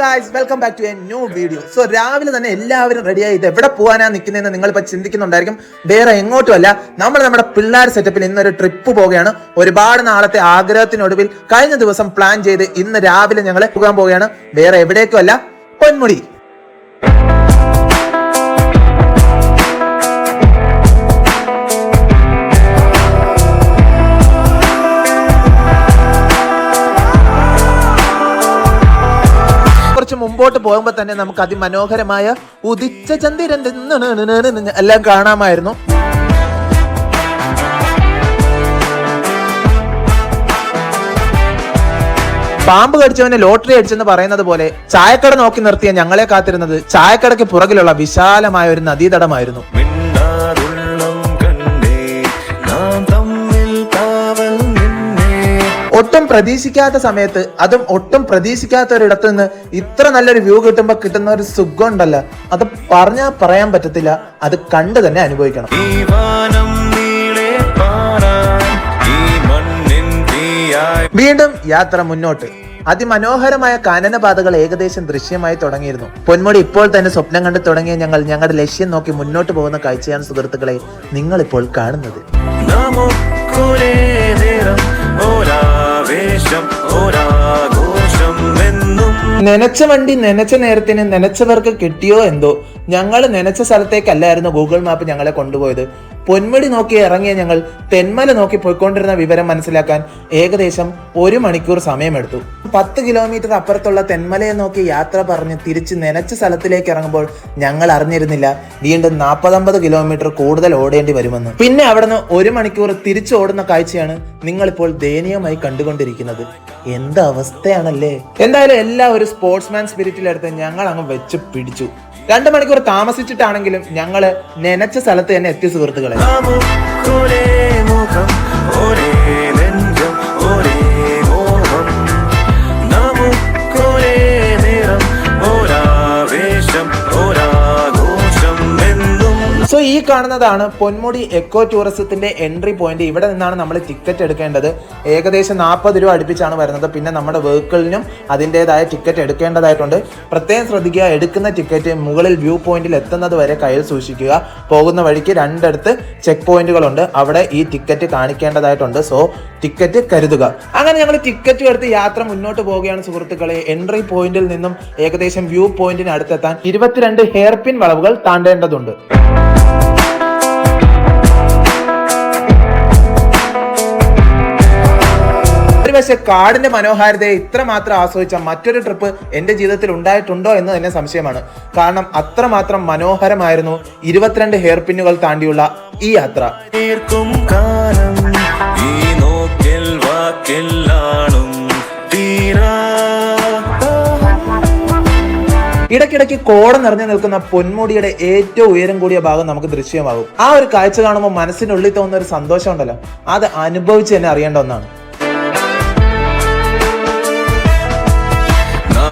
Guys welcome back to a new video so രാവിലെ തന്നെ എല്ലാവരും റെഡി ഇത് എവിടെ പോകാനാ നിൽക്കുന്നതെന്ന് നിങ്ങൾ ഇപ്പൊ ചിന്തിക്കുന്നുണ്ടായിരിക്കും. വേറെ എങ്ങോട്ടുമല്ല നമ്മൾ നമ്മുടെ പിള്ളേർ സെറ്റപ്പിൽ ഇന്നൊരു ട്രിപ്പ് പോവുകയാണ്. ഒരുപാട് നാളത്തെ ആഗ്രഹത്തിനൊടുവിൽ കഴിഞ്ഞ ദിവസം പ്ലാൻ ചെയ്ത് ഇന്ന് രാവിലെ ഞങ്ങൾ പോകാൻ പോവുകയാണ്. വേറെ എവിടേക്കും അല്ല പൊന്മുടി. മുമ്പോട്ട് പോകുമ്പോൾ തന്നെ നമുക്ക് അതിമനോഹരമായ ഉദിച്ച ചന്ദ്രൻ എല്ലാം കാണാമായിരുന്നു. പാമ്പ് കടിച്ചവനെ ലോട്ടറി അടിച്ചെന്ന് പറയുന്നത് പോലെ ചായക്കട നോക്കി നിർത്തിയ ഞങ്ങളെ കാത്തിരുന്നത് ചായക്കടയ്ക്ക് പുറകിലുള്ള വിശാലമായ ഒരു നദീതടമായിരുന്നു. ഒട്ടും പ്രതീക്ഷിക്കാത്ത സമയത്ത് അതും ഒട്ടും പ്രതീക്ഷിക്കാത്ത ഒരിടത്ത് നിന്ന് ഇത്ര നല്ലൊരു വ്യൂ കിട്ടുമ്പോൾ കിട്ടുന്ന ഒരു സുഖം ഉണ്ടല്ലോ അത് പറഞ്ഞാൽ പറയാൻ പറ്റത്തില്ല. അത് കണ്ടു തന്നെ അനുഭവിക്കണം. വീണ്ടും യാത്ര മുന്നോട്ട്. അതിമനോഹരമായ കാനനപാതകൾ ഏകദേശം ദൃശ്യമായി തുടങ്ങിയിരുന്നു. പൊന്മുടി ഇപ്പോൾ തന്നെ സ്വപ്നം കണ്ടു തുടങ്ങിയ ഞങ്ങൾ ഞങ്ങളുടെ ലക്ഷ്യം നോക്കി മുന്നോട്ട് പോകുന്ന കാഴ്ചയാണ് സുഹൃത്തുക്കളെ നിങ്ങളിപ്പോൾ കാണുന്നത്. നനച്ച വണ്ടി നനച്ച നേരത്തിന് നനച്ചവർക്ക് കിട്ടിയോ എന്തോ? ഞങ്ങൾ നനച്ച സ്ഥലത്തേക്കല്ലായിരുന്നു ഗൂഗിൾ മാപ്പ് ഞങ്ങളെ കൊണ്ടുപോയത്. പൊന്മുടി നോക്കി ഇറങ്ങിയ ഞങ്ങൾ തെന്മല നോക്കി പോയിക്കൊണ്ടിരുന്ന വിവരം മനസ്സിലാക്കാൻ ഏകദേശം ഒരു മണിക്കൂർ സമയമെടുത്തു. പത്ത് കിലോമീറ്റർ അപ്പുറത്തുള്ള തെന്മലയെ നോക്കി യാത്ര പറഞ്ഞ് തിരിച്ച് നനച്ച സ്ഥലത്തിലേക്ക് ഇറങ്ങുമ്പോൾ ഞങ്ങൾ അറിഞ്ഞിരുന്നില്ല വീണ്ടും നാൽപ്പതമ്പത് കിലോമീറ്റർ കൂടുതൽ ഓടേണ്ടി വരുമെന്ന്. പിന്നെ അവിടുന്ന് ഒരു മണിക്കൂർ തിരിച്ചു ഓടുന്ന കാഴ്ചയാണ് നിങ്ങളിപ്പോൾ ദയനീയമായി കണ്ടുകൊണ്ടിരിക്കുന്നത്. എന്ത് അവസ്ഥയാണല്ലേ? എന്തായാലും എല്ലാ ഒരു സ്പോർട്സ്മാൻ സ്പിരിറ്റിലെടുത്ത് ഞങ്ങൾ അങ്ങ് വെച്ച് പിടിച്ചു. രണ്ട് മണിക്കൂർ താമസിച്ചിട്ടാണെങ്കിലും ഞങ്ങൾ നനച്ച സ്ഥലത്ത് തന്നെ എത്തിയ സുഹൃത്തുക്കളെ. ഈ കാണുന്നതാണ് പൊന്മുടി എക്കോ ടൂറിസത്തിന്റെ എൻട്രി പോയിന്റ് ഇവിടെ നിന്നാണ് നമ്മൾ ടിക്കറ്റ് എടുക്കേണ്ടത്. ഏകദേശം നാൽപ്പത് രൂപ അടുപ്പിച്ചാണ് വരുന്നത്. പിന്നെ നമ്മുടെ വെഹിക്കിളിനും അതിന്റെതായ ടിക്കറ്റ് എടുക്കേണ്ടതായിട്ടുണ്ട്. പ്രത്യേകം ശ്രദ്ധിക്കുക എടുക്കുന്ന ടിക്കറ്റ് മുകളിൽ വ്യൂ പോയിന്റിൽ എത്തുന്നത് വരെ കയ്യിൽ സൂക്ഷിക്കുക. പോകുന്ന വഴിക്ക് രണ്ടിടത്ത് ചെക്ക് പോയിന്റുകളുണ്ട് അവിടെ ഈ ടിക്കറ്റ് കാണിക്കേണ്ടതായിട്ടുണ്ട്. സോ ടിക്കറ്റ് കരുതുക. അങ്ങനെ ഞങ്ങൾ ടിക്കറ്റ് എടുത്ത് യാത്ര മുന്നോട്ട് പോവുകയാണ് സുഹൃത്തുക്കളെ. എൻട്രി പോയിന്റിൽ നിന്നും ഏകദേശം വ്യൂ പോയിന്റിന് അടുത്തെത്താൻ ഇരുപത്തിരണ്ട് ഹെയർ പിൻ വളവുകൾ താണ്ടേണ്ടതുണ്ട്. ഒരു പക്ഷേ കാടിന്റെ മനോഹാരിതയെ ഇത്രമാത്രം ആസ്വദിച്ച മറ്റൊരു ട്രിപ്പ് എന്റെ ജീവിതത്തിൽ ഉണ്ടായിട്ടുണ്ടോ എന്ന് തന്നെ സംശയമാണ്. കാരണം അത്രമാത്രം മനോഹരമായിരുന്നു ഇരുപത്തിരണ്ട് ഹെയർ പിന്നുകൾ താണ്ടിയുള്ള ഈ യാത്ര. ഇടയ്ക്കിടയ്ക്ക് കോട നിറഞ്ഞു നിൽക്കുന്ന പൊന്മുടിയുടെ ഏറ്റവും ഉയരം കൂടിയ ഭാഗം നമുക്ക് ദൃശ്യമാകും. ആ ഒരു കാഴ്ച കാണുമ്പോൾ മനസ്സിനുള്ളിൽ തോന്നുന്ന ഒരു സന്തോഷം ഉണ്ടല്ലോ അത് അനുഭവിച്ച് തന്നെ അറിയേണ്ട ഒന്നാണ്.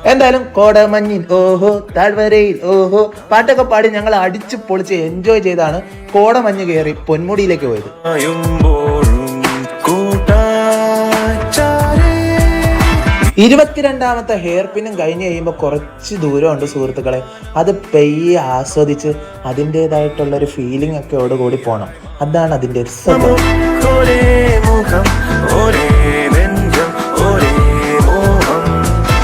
എന്തായാലും കോടമഞ്ഞിൻ ഓഹോ താഴ്വരയിൽ ഓഹോ പാട്ടൊക്കെ പാടി ഞങ്ങൾ അടിച്ച് പൊളിച്ച് എൻജോയ് ചെയ്താണ് കോടമഞ്ഞ് കയറി പൊന്മുടിയിലേക്ക് പോയത്. ഇരുപത്തിരണ്ടാമത്തെ ഹെയർ പിന്നും കഴിഞ്ഞ് കഴിയുമ്പോൾ കുറച്ച് ദൂരമുണ്ട് സുഹൃത്തുക്കളെ. അത് പെയ്യെ ആസ്വദിച്ച് അതിന്റെതായിട്ടുള്ള ഒരു ഫീലിംഗ് ഒക്കെ കൂടി പോകണം അതാണ് അതിന്റെ ഒരു സുഖം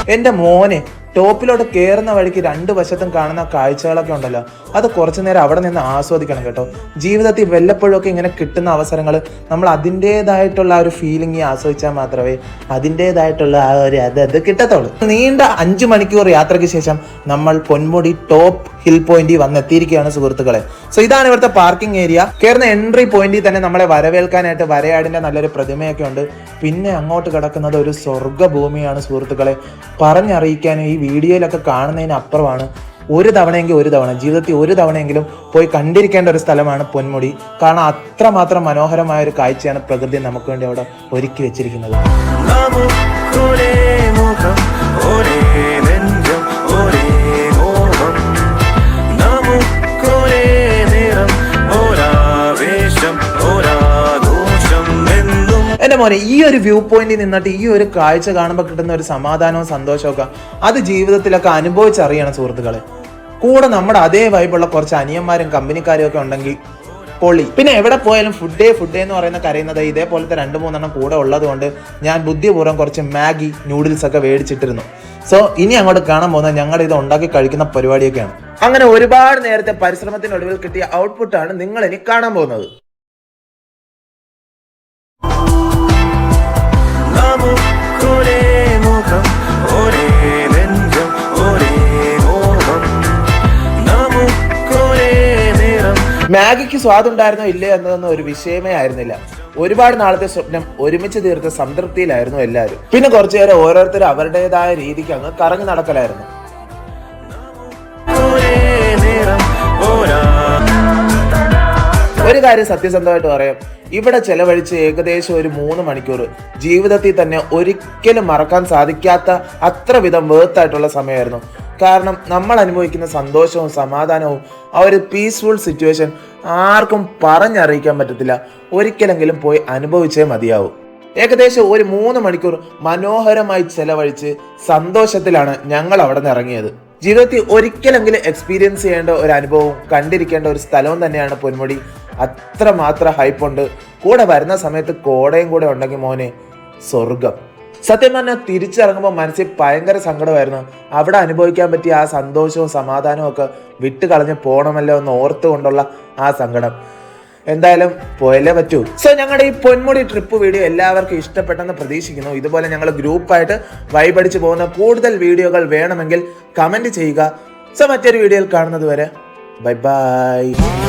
എന്റെ മോനെ ടോപ്പിലോട്ട് കയറുന്ന വഴിക്ക് രണ്ട് വശത്തും കാണുന്ന കാഴ്ചകളൊക്കെ ഉണ്ടല്ലോ. അത് കുറച്ചു നേരം അവിടെ നിന്ന് ആസ്വദിക്കണം കേട്ടോ. ജീവിതത്തിൽ വല്ലപ്പോഴൊക്കെ ഇങ്ങനെ കിട്ടുന്ന അവസരങ്ങൾ നമ്മൾ അതിന്റെതായിട്ടുള്ള ഒരു ഫീലിംഗ് ആസ്വദിച്ചാൽ മാത്രമേ അതിന്റെതായിട്ടുള്ള ആ ഒരു അത് അത് കിട്ടത്തുള്ളൂ. നീണ്ട അഞ്ച് മണിക്കൂർ യാത്രയ്ക്ക് ശേഷം നമ്മൾ പൊന്മുടി ടോപ്പ് ഹിൽ പോയിന്റിൽ വന്നെത്തിയിരിക്കുകയാണ് സുഹൃത്തുക്കളെ. സോ ഇതാണ് ഇവിടുത്തെ പാർക്കിംഗ് ഏരിയ കയറുന്ന എൻട്രി പോയിന്റിൽ തന്നെ നമ്മളെ വരവേൽക്കാനായിട്ട് വരയാടിന്റെ നല്ലൊരു പ്രതിമയൊക്കെ ഉണ്ട്. പിന്നെ അങ്ങോട്ട് കിടക്കുന്നത് ഒരു സ്വർഗഭൂമിയാണ് സുഹൃത്തുക്കളെ. പറഞ്ഞറിയിക്കാൻ ഈ വീഡിയോയിലൊക്കെ കാണുന്നതിന് അപ്പുറമാണ് ഒരു തവണയെങ്കിൽ ഒരു തവണ ജീവിതത്തിൽ ഒരു തവണയെങ്കിലും പോയി കണ്ടിരിക്കേണ്ട ഒരു സ്ഥലമാണ് പൊന്മുടി. കാരണം അത്രമാത്രം മനോഹരമായ ഒരു കാഴ്ചയാണ് പ്രകൃതി നമുക്ക് വേണ്ടി അവിടെ ഒരുക്കി വെച്ചിരിക്കുന്നത്. മോനെ ഈ ഒരു വ്യൂ പോയിന്റിൽ നിന്നിട്ട് ഈ ഒരു കാഴ്ച കാണുമ്പോൾ കിട്ടുന്ന ഒരു സമാധാനവും സന്തോഷമൊക്കെ അത് ജീവിതത്തിലൊക്കെ അനുഭവിച്ചറിയണം സുഹൃത്തുക്കളെ. കൂടെ നമ്മുടെ അതേ വൈബുള്ള കുറച്ച് അനിയന്മാരും കമ്പനിക്കാരും ഒക്കെ ഉണ്ടെങ്കിൽ പൊളി. പിന്നെ എവിടെ പോയാലും ഫുഡേ ഫുഡേ എന്ന് പറയുന്ന കരയുന്നത് ഇതേപോലത്തെ രണ്ട് മൂന്നെണ്ണം കൂടെ ഉള്ളതുകൊണ്ട് ഞാൻ ബുദ്ധിപൂർവം കുറച്ച് മാഗി നൂഡിൽസ് ഒക്കെ മേടിച്ചിട്ടിരുന്നു. സോ ഇനി അങ്ങോട്ട് കാണാൻ പോകുന്നത് ഞങ്ങളുടെ ഇത് ഉണ്ടാക്കി കഴിക്കുന്ന പരിപാടിയൊക്കെയാണ്. അങ്ങനെ ഒരുപാട് നേരത്തെ പരിശ്രമത്തിനൊടുവിൽ കിട്ടിയ ഔട്ട്പുട്ടാണ് നിങ്ങൾ ഇനി കാണാൻ പോകുന്നത്. മാഗിക്ക് സ്വാദുണ്ടായിരുന്നോ ഇല്ലേ എന്നതൊന്നും ഒരു വിഷയമേ ആയിരുന്നില്ല. ഒരുപാട് നാളത്തെ സ്വപ്നം ഒരുമിച്ച് തീർത്ത സംതൃപ്തിയിലായിരുന്നു എല്ലാവരും. പിന്നെ കുറച്ചു നേരം ഓരോരുത്തരും അവരുടേതായ രീതിക്ക് അങ്ങ് കറങ്ങി നടക്കലായിരുന്നു. ഒരു കാര്യം സത്യസന്ധമായിട്ട് പറയാം. ഇവിടെ ചെലവഴിച്ച് ഏകദേശം ഒരു മൂന്ന് മണിക്കൂർ ജീവിതത്തിൽ തന്നെ ഒരിക്കലും മറക്കാൻ സാധിക്കാത്ത അത്ര വിധം വേർത്തായിട്ടുള്ള സമയമായിരുന്നു. കാരണം നമ്മൾ അനുഭവിക്കുന്ന സന്തോഷവും സമാധാനവും ആ ഒരു പീസ്ഫുൾ സിറ്റുവേഷൻ ആർക്കും പറഞ്ഞറിയിക്കാൻ പറ്റത്തില്ല. ഒരിക്കലെങ്കിലും പോയി അനുഭവിച്ചേ മതിയാവും. ഏകദേശം ഒരു മൂന്ന് മണിക്കൂർ മനോഹരമായി ചെലവഴിച്ച് സന്തോഷത്തിലാണ് ഞങ്ങൾ അവിടെ നിന്ന് ഇറങ്ങിയത്. ജീവിതത്തിൽ ഒരിക്കലെങ്കിലും എക്സ്പീരിയൻസ് ചെയ്യേണ്ട ഒരു അനുഭവവും കണ്ടിരിക്കേണ്ട ഒരു സ്ഥലവും തന്നെയാണ് പൊന്മുടി. അത്രമാത്രം ഹൈപ്പുണ്ട് കൂടെ വരുന്ന സമയത്ത് കോടയും കൂടെ ഉണ്ടെങ്കിൽ മോനെ സ്വർഗം സത്യം പറഞ്ഞാൽ തിരിച്ചിറങ്ങുമ്പോൾ മനസ്സിൽ ഭയങ്കര സങ്കടമായിരുന്നു. അവിടെ അനുഭവിക്കാൻ പറ്റിയ ആ സന്തോഷവും സമാധാനവും ഒക്കെ വിട്ട് കളഞ്ഞ് പോകണമല്ലോ എന്ന് ഓർത്തുകൊണ്ടുള്ള ആ സങ്കടം. എന്തായാലും പോയല്ലേ പറ്റൂ. സോ ഞങ്ങളുടെ ഈ പൊന്മുടി ട്രിപ്പ് വീഡിയോ എല്ലാവർക്കും ഇഷ്ടപ്പെട്ടെന്ന് പ്രതീക്ഷിക്കുന്നു. ഇതുപോലെ ഞങ്ങൾ ഗ്രൂപ്പായിട്ട് വൈബടിച്ച് പോകുന്ന കൂടുതൽ വീഡിയോകൾ വേണമെങ്കിൽ കമന്റ് ചെയ്യുക. സോ മറ്റൊരു വീഡിയോയിൽ കാണുന്നത് വരെ ബൈ ബൈ